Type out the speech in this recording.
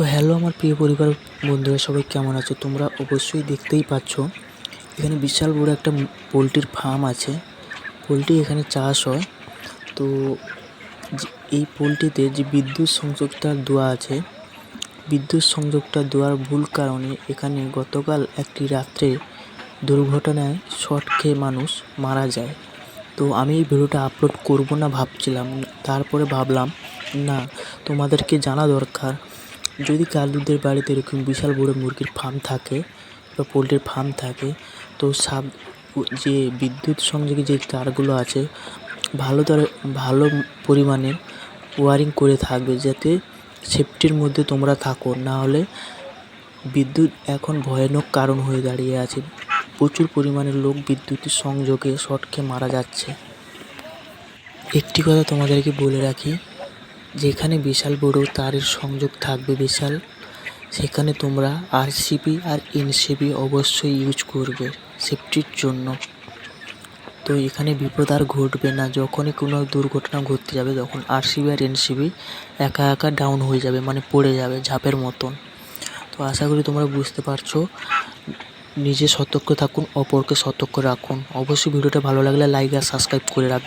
তো হ্যালো আমার প্রিয় পরিবার বন্ধুরা, সবাই কেমন আছো? তোমরা অবশ্যই দেখতেই পাচ্ছ, এখানে বিশাল বড় একটা পোলট্রির ফার্ম আছে। পোলট্রি এখানে চাষ হয়। তো এই পোলট্রিতে যে বিদ্যুৎ সংযোগটা দেওয়া আছে, বিদ্যুৎ সংযোগটা দেওয়ার ভুল কারণে এখানে গতকাল একটি রাত্রে দুর্ঘটনায় শর্ট খেয়ে মানুষ মারা যায়। তো আমি এই ভিডিওটা আপলোড করব না ভাবছিলাম, তারপরে ভাবলাম, না, তোমাদেরকে জানা দরকার। যদি কালুদের বাড়িতে এরকম বিশাল বড় মুরগির ফার্ম থাকে বা পোলট্রির ফার্ম থাকে, তো সাব যে বিদ্যুৎ সংযোগে যে তারগুলো আছে, ভালো তার ভালো পরিমাণে ওয়ারিং করে থাকবে যাতে সেফটির মধ্যে তোমরা থাকো। না হলে বিদ্যুৎ এখন ভয়ানক কারণ হয়ে দাঁড়িয়ে আছে। প্রচুর পরিমাণে লোক বিদ্যুতের সংযোগে খেয়ে মারা যাচ্ছে। একটি কথা তোমাদেরকে বলে রাখি যেখানে বিশাল বড় তারের সংযোগ থাকবে বিশাল, সেখানে তোমরা আরসিবি আর এনসিবি অবশ্যই ইউজ করবে সেফটির জন্য। তো এখানে বিপদ আর ঘটবে না, যখনই কোনো দুর্ঘটনা ঘটতে যাবে, তখন আরসিবি আর এনসিবি একা একা ডাউন হয়ে যাবে মানে পড়ে যাবে ঝাঁপের মতন। তো আশা করি তোমরা বুঝতে পারছ, নিজে সতর্ক থাকুন, অপরকে সতর্ক রাখুন। অবশ্যই ভিডিওটা ভালো লাগলে লাইক আর সাবস্ক্রাইব করে রাখবেন